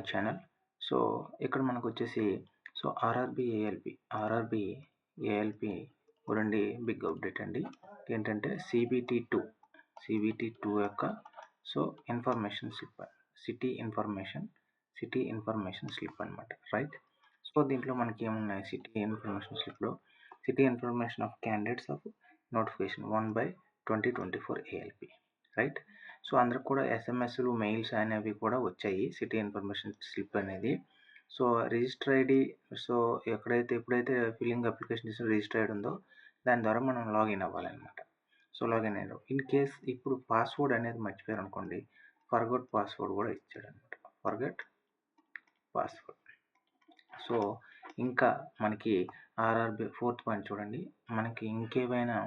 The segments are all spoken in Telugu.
మై ఛానల్ సో ఇక్కడ మనకు వచ్చేసి so RRB ALP RRB ALP చూడండి బిగ్ అప్డేట్ అండి. ఏంటంటే సిబిటి టూ సిబిటి టూ యొక్క so information slip city information city information slip అనమాట రైట్ సో దీంట్లో మనకి ఏమున్నాయి city information స్లిప్లో city information of candidates of notification one by twenty twenty four ALP right? So అందరికి కూడా ఎస్ఎంఎస్లు మెయిల్స్ అనేవి కూడా వచ్చాయి. సిటీ ఇన్ఫర్మేషన్ స్లిప్ అనేది. సో రిజిస్టర్ ఐడి సో ఎక్కడైతే ఎప్పుడైతే ఫిల్లింగ్ అప్లికేషన్ చేసిన రిజిస్టర్ ఐడి ఉందో దాని ద్వారా మనం లాగిన్ అవ్వాలన్నమాట. సో లాగిన్ అయ్యారు. ఇన్ కేస్ ఇప్పుడు పాస్వర్డ్ అనేది మర్చిపోయారు అనుకోండి ఫర్గట్ పాస్వర్డ్ కూడా ఇచ్చాడు అనమాట ఫర్గట్ పాస్వర్డ్. సో ఇంకా మనకి ఆర్ఆర్బి ఫోర్త్ పాయింట్ చూడండి. మనకి ఇంకేమైనా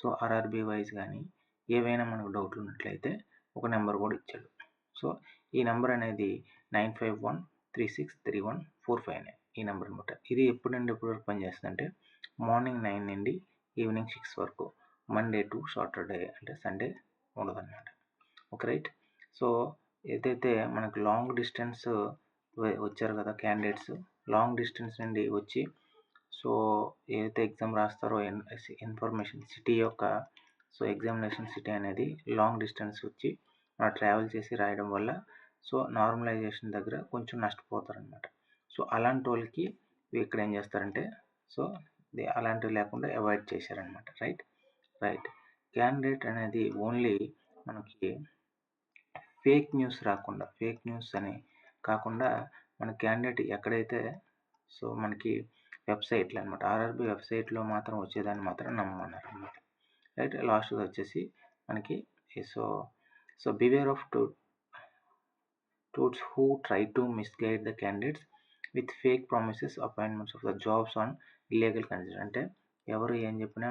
సో ఆర్ఆర్బి వైజ్ కానీ ఏవైనా మనకు డౌట్లు ఉన్నట్లయితే ఒక నెంబర్ కూడా ఇచ్చాడు. సో ఈ నెంబర్ అనేది nine five one three six three one four five nine ఈ నెంబర్ అనమాట ఇది ఎప్పుడు నుండి ఎప్పుడు వరకు పనిచేస్తుందంటే మార్నింగ్ నైన్ నుండి ఈవినింగ్ సిక్స్ వరకు మండే టు సాటర్డే అంటే సండే ఉండదు అనమాట ఓకే రైట్? సో ఏదైతే మనకు లాంగ్ డిస్టెన్స్ వచ్చారు కదా క్యాండిడేట్స్ లాంగ్ డిస్టెన్స్ నుండి వచ్చి సో ఏదైతే ఎగ్జామ్ రాస్తారో ఇన్ఫర్మేషన్ సిటీ యొక్క సో ఎగ్జామినేషన్ సిటీ అనేది లాంగ్ డిస్టెన్స్ వచ్చి మనం ట్రావెల్ చేసి రాయడం వల్ల సో నార్మలైజేషన్ దగ్గర కొంచెం నష్టపోతారు అనమాట సో అలాంటి వాళ్ళకి ఇక్కడ ఏం చేస్తారంటే సో అలాంటివి లేకుండా అవాయిడ్ చేశారనమాట. రైట్? రైట్. క్యాండిడేట్ అనేది ఓన్లీ మనకి ఫేక్ న్యూస్ రాకుండా ఫేక్ న్యూస్ అని కాకుండా మన క్యాండిడేట్ ఎక్కడైతే సో మనకి వెబ్సైట్లు అనమాట ఆర్ఆర్బి వెబ్సైట్లో మాత్రం వచ్చేదాన్ని మాత్రం నమ్మమన్నారు అనమాట రైట్ లాస్ట్ వచ్చేసి మనకి so so beware of to touts who try to misguide the candidates with fake promises appointments of the jobs on illegal consider అంటే ఎవరు ఏం చెప్పినా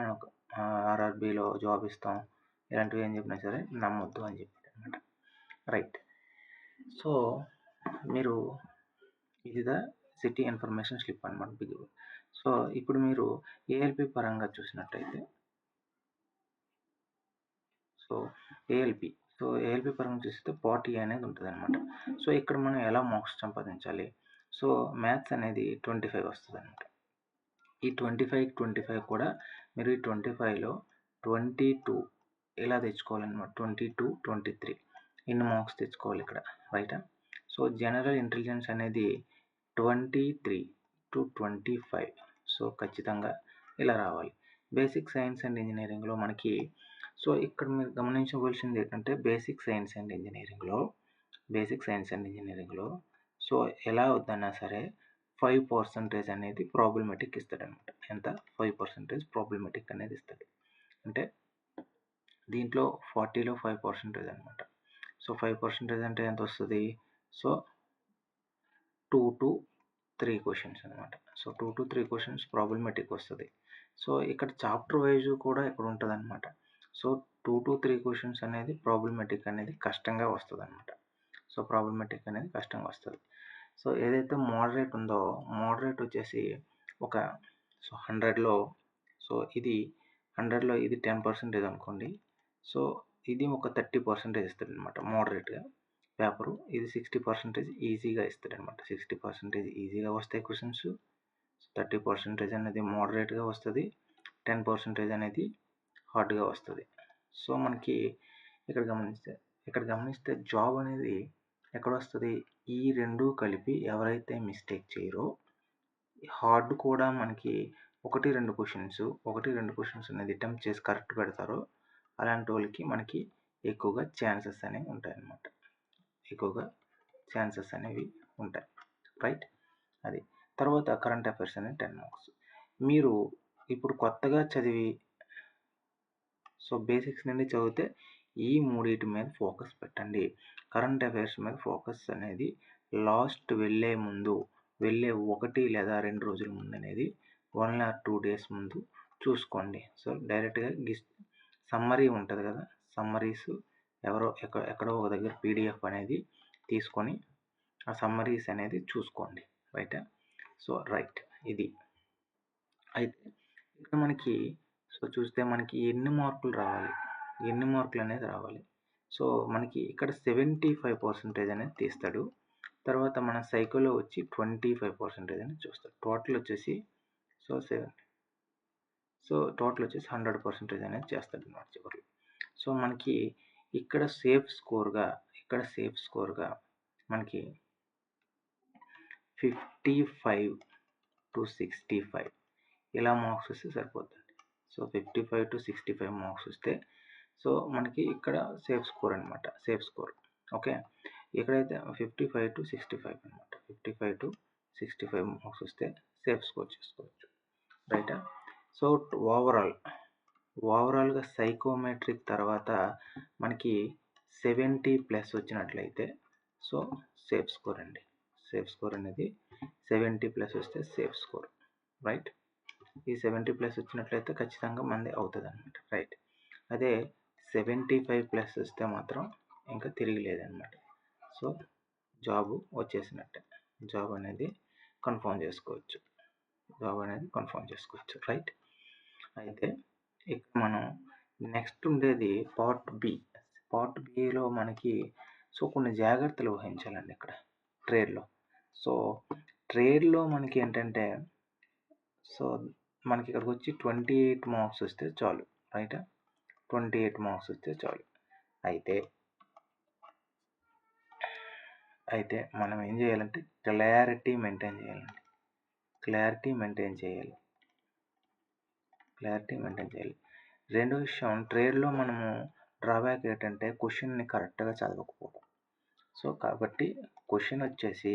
ఆర్ఆర్బిలో జాబ్ ఇస్తాం ఇలాంటివి ఏం చెప్పినా సరే నమ్మొద్దు అని చెప్పారు అనమాట. రైట్ సో మీరు ఇది ద సిటీ ఇన్ఫర్మేషన్ స్లిప్ అనమాట బిగ్ సో ఇప్పుడు మీరు ఏఎల్పి పరంగా చూసినట్టయితే సో ఏఎల్పి సో ఏఎల్పి పరంగా చూస్తే పార్టీ అనేది ఉంటుంది అనమాట సో ఇక్కడ మనం ఎలా మార్క్స్ సంపాదించాలి? సో మ్యాథ్స్ అనేది ట్వంటీ ఫైవ్ వస్తుంది అనమాట ఈ ట్వంటీ ఫైవ్ ట్వంటీ ఫైవ్ కూడా మీరు ఈ ట్వంటీ ఫైవ్లో ట్వంటీ టూ ఎలా తెచ్చుకోవాలన్నమాట? ట్వంటీ టూ ట్వంటీ త్రీ ఇన్ని మార్క్స్ తెచ్చుకోవాలి ఇక్కడ? బయట? సో జనరల్ ఇంటెలిజెన్స్ అనేది twenty three to twenty five. So ఖచ్చితంగా ఇలా రావాలి. బేసిక్ సైన్స్ అండ్ ఇంజనీరింగ్లో మనకి సో ఇక్కడ మీరు గమనించవలసింది ఏంటంటే బేసిక్ సైన్స్ అండ్ ఇంజనీరింగ్లో బేసిక్ సైన్స్ అండ్ ఇంజనీరింగ్లో సో ఎలా వద్దన్నా సరే ఫైవ్ పర్సంటేజ్ అనేది ప్రాబ్లమెటిక్ ఇస్తాడనమాట. ఎంత? ఫైవ్ పర్సంటేజ్ ప్రాబ్లమెటిక్ అనేది ఇస్తాడు. అంటే దీంట్లో ఫార్టీలో ఫైవ్ పర్సంటేజ్ అనమాట. సో ఫైవ్ పర్సెంటేజ్ అంటే ఎంత వస్తుంది? So two to three questions అనమాట. So two to three questions problematic వస్తుంది. సో ఇక్కడ చాప్టర్ వైజ్ కూడా ఇక్కడ ఉంటుంది అనమాట so two to three questions అనేది ప్రాబ్లమెటిక్ అనేది కష్టంగా వస్తుంది అనమాట సో ప్రాబ్లమెటిక్ అనేది కష్టంగా వస్తుంది. సో ఏదైతే మోడరేట్ ఉందో మోడరేట్ వచ్చేసి ఒక సో హండ్రెడ్లో సో ఇది హండ్రెడ్లో ఇది టెన్ పర్సెంటేజ్ అనుకోండి. సో ఇది ఒక థర్టీ పర్సెంటేజ్ ఇస్తాడు అనమాట మోడరేట్గా. పేపరు ఇది సిక్స్టీ పర్సెంటేజ్ ఈజీగా ఇస్తాడు అనమాట సిక్స్టీ పర్సెంటేజ్ ఈజీగా వస్తాయి క్వశ్చన్స్. థర్టీ పర్సెంటేజ్ అనేది మోడరేట్గా వస్తుంది. టెన్ పర్సెంటేజ్ అనేది హార్డ్గా వస్తుంది. సో మనకి ఇక్కడ గమనిస్తే ఇక్కడ గమనిస్తే జాబ్ అనేది ఎక్కడ వస్తుంది ఈ రెండు కలిపి ఎవరైతే మిస్టేక్ చేయరో హార్డ్ కూడా మనకి ఒకటి రెండు క్వశ్చన్స్ ఒకటి రెండు క్వశ్చన్స్ అనేది అటెంప్ట్ చేసి కరెక్ట్ పెడతారో అలాంటి వాళ్ళకి మనకి ఎక్కువగా ఛాన్సెస్ అనేవి ఉంటాయి అన్నమాట ఎక్కువగా ఛాన్సెస్ అనేవి ఉంటాయి. రైట్ అది. తర్వాత కరెంట్ అఫైర్స్ అనేది టెన్ మార్క్స్ మీరు ఇప్పుడు కొత్తగా చదివి సో బేసిక్స్ నుండి చదివితే ఈ మూడింటి మీద ఫోకస్ పెట్టండి. కరెంట్ అఫైర్స్ మీద ఫోకస్ అనేది లాస్ట్ వెళ్ళే ముందు వెళ్ళే ఒకటి లేదా రెండు రోజుల ముందు అనేది వన్ ఆర్ టూ డేస్ ముందు చూసుకోండి. సో డైరెక్ట్గా గిస్ సమ్మరీ ఉంటుంది కదా సమ్మరీస్ ఎవరో ఎక్కడ ఎక్కడో ఒక దగ్గర పీడిఎఫ్ అనేది తీసుకొని ఆ సమ్మరీస్ అనేది చూసుకోండి. బయట సో రైట్ ఇది. అయితే ఇక్కడ మనకి సో చూస్తే మనకి ఎన్ని మార్కులు రావాలి? ఎన్ని మార్కులు అనేది రావాలి. సో మనకి ఇక్కడ సెవెంటీ ఫైవ్ పర్సెంటేజ్ అనేది తీస్తాడు. తర్వాత మన సైకోలో వచ్చి ట్వంటీ ఫైవ్ పర్సెంటేజ్ అనేది చూస్తాడు. టోటల్ వచ్చేసి సో సెవెన్ సో టోటల్ వచ్చేసి హండ్రెడ్ పర్సెంటేజ్ అనేది చేస్తాడు అనమాట చివరిలో. సో మనకి ఇక్కడ సేఫ్ స్కోర్గా ఇక్కడ సేఫ్ స్కోర్గా మనకి fifty five to sixty five ఇలా మార్క్స్ వస్తే సరిపోతుంది so fifty five to sixty five marks వస్తే సో మనకి ఇక్కడ సేఫ్ స్కోర్ అనమాట సేఫ్ స్కోర్. ఓకే? ఇక్కడైతే fifty five to sixty five అనమాట fifty five to sixty five marks వస్తే సేఫ్ స్కోర్ చేసుకోవచ్చు. రైటా? So overall. ఓవరాల్గా సైకోమెట్రిక్ తర్వాత మనకి సెవెంటీ ప్లస్ వచ్చినట్లయితే సో సేఫ్ స్కోర్ అండి. సేఫ్ స్కోర్ అనేది సెవెంటీ ప్లస్ వస్తే సేఫ్ స్కోర్. రైట్? ఈ సెవెంటీ ప్లస్ వచ్చినట్లయితే ఖచ్చితంగా మంది అవుతుంది అనమాట రైట్ అదే సెవెంటీ ఫైవ్ ప్లస్ వస్తే మాత్రం ఇంకా తిరిగి లేదనమాట సో జాబ్ వచ్చేసినట్టే. జాబ్ అనేది కన్ఫర్మ్ చేసుకోవచ్చు. జాబ్ అనేది కన్ఫర్మ్ చేసుకోవచ్చు. రైట్ అయితే ఇక్కడ మనం నెక్స్ట్ ఉండేది పార్ట్ బి పార్ట్ బిలో మనకి సో కొన్ని జాగ్రత్తలు వహించాలండి ఇక్కడ ట్రేడ్లో. సో ట్రేడ్లో మనకి ఏంటంటే సో మనకి ఇక్కడికి వచ్చి ట్వంటీ ఎయిట్ మార్క్స్ వస్తే చాలు రైట్ ట్వంటీ ఎయిట్ మార్క్స్ వస్తే చాలు. అయితే అయితే మనం ఏం చేయాలంటే క్లారిటీ మెయింటైన్ చేయాలండి. క్లారిటీ మెయింటైన్ చేయాలి. క్లారిటీ మెయింటైన్ చేయాలి. రెండో విషయం ట్రేడ్లో మనము డ్రాబ్యాక్ ఏంటంటే క్వశ్చన్ని కరెక్ట్గా చదవకపోవడం. సో కాబట్టి క్వశ్చన్ వచ్చేసి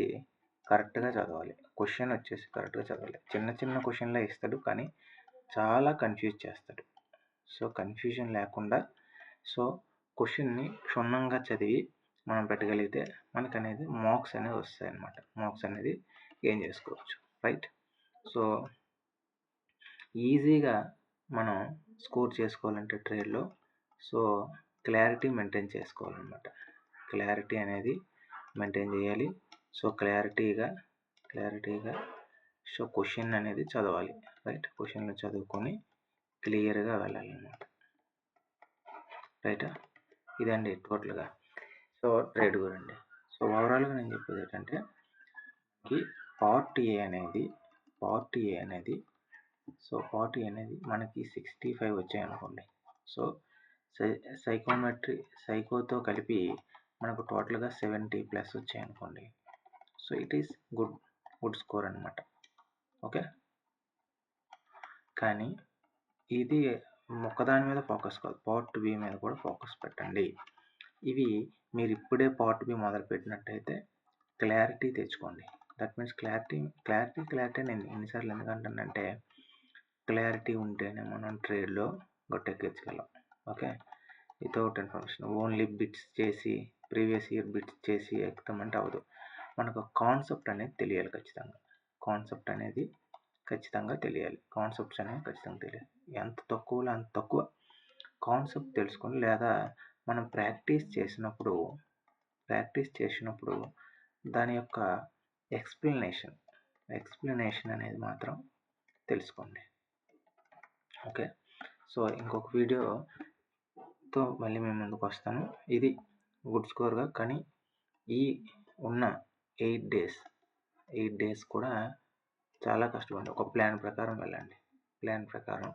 కరెక్ట్గా చదవాలి. క్వశ్చన్ వచ్చేసి కరెక్ట్గా చదవాలి. చిన్న చిన్న క్వశ్చన్లే ఇస్తాడు కానీ చాలా కన్ఫ్యూజ్ చేస్తాడు. సో కన్ఫ్యూజన్ లేకుండా సో క్వశ్చన్ని క్షుణ్ణంగా చదివి మనం పెట్టగలిగితే మనకు అనేది మార్క్స్ అనేది వస్తాయి అన్నమాట మార్క్స్ అనేది గెయిన్ చేసుకోవచ్చు. రైట్? సో ఈజీగా మనం స్కోర్ చేసుకోవాలంటే ట్రేడ్లో సో క్లారిటీ మెయింటైన్ చేసుకోవాలన్నమాట. క్లారిటీ అనేది మెయింటైన్ చేయాలి. సో క్లారిటీగా క్లారిటీగా సో క్వశ్చన్ అనేది చదవాలి. రైట్ క్వశ్చన్లు చదువుకొని క్లియర్గా వెళ్ళాలన్నమాట. రైటా ఇదండి టోటల్గా సో ట్రేడ్ గురండి. సో ఓవరాల్గా నేను చెప్పేది ఏంటంటే ఈ పార్ట్ ఏ అనేది పార్ట్ ఏ అనేది సో పార్ట్ ఏ అనేది మనకి సిక్స్టీ ఫైవ్ వచ్చాయి అనుకోండి సో సై సైకోమెట్రీ సైకోతో కలిపి మనకు టోటల్గా సెవెంటీ ప్లస్ వచ్చాయి అనుకోండి so it is good good score అనమాట ఓకే కానీ ఇది ఒక్కదాని మీద ఫోకస్ కాదు. పార్ట్ బి మీద కూడా ఫోకస్ పెట్టండి. ఇవి మీరు ఇప్పుడే పార్ట్ బి మొదలు పెట్టినట్టయితే క్లారిటీ తెచ్చుకోండి. That means clarity clarity clarity నేను ఎన్నిసార్లు ఎందుకంటానంటే క్లారిటీ ఉంటేనే మనం ట్రేడ్లో గొట్టెక్కించగలం okay without information only bits చేసి ప్రీవియస్ ఇయర్ బిట్స్ చేసి ఎక్కుతామంటే అవ్వదు. మనకు కాన్సెప్ట్ అనేది తెలియాలి ఖచ్చితంగా. కాన్సెప్ట్ అనేది ఖచ్చితంగా తెలియాలి. కాన్సెప్ట్స్ అనేవి ఖచ్చితంగా తెలియాలి. ఎంత తక్కువలో అంత తక్కువ కాన్సెప్ట్ తెలుసుకొని లేదా మనం ప్రాక్టీస్ చేసినప్పుడు ప్రాక్టీస్ చేసినప్పుడు దాని యొక్క ఎక్స్ప్లెనేషన్ ఎక్స్ప్లెనేషన్ అనేది మాత్రం తెలుసుకోండి. ఓకే సో ఇంకొక వీడియోతో మళ్ళీ మేము ముందుకు వస్తాను. ఇది గుడ్ స్కోర్గా కానీ ఈ ఉన్న ఎయిట్ డేస్ ఎయిట్ డేస్ కూడా చాలా కష్టమండి ఒక ప్లాన్ ప్రకారం వెళ్ళండి. ప్లాన్ ప్రకారం.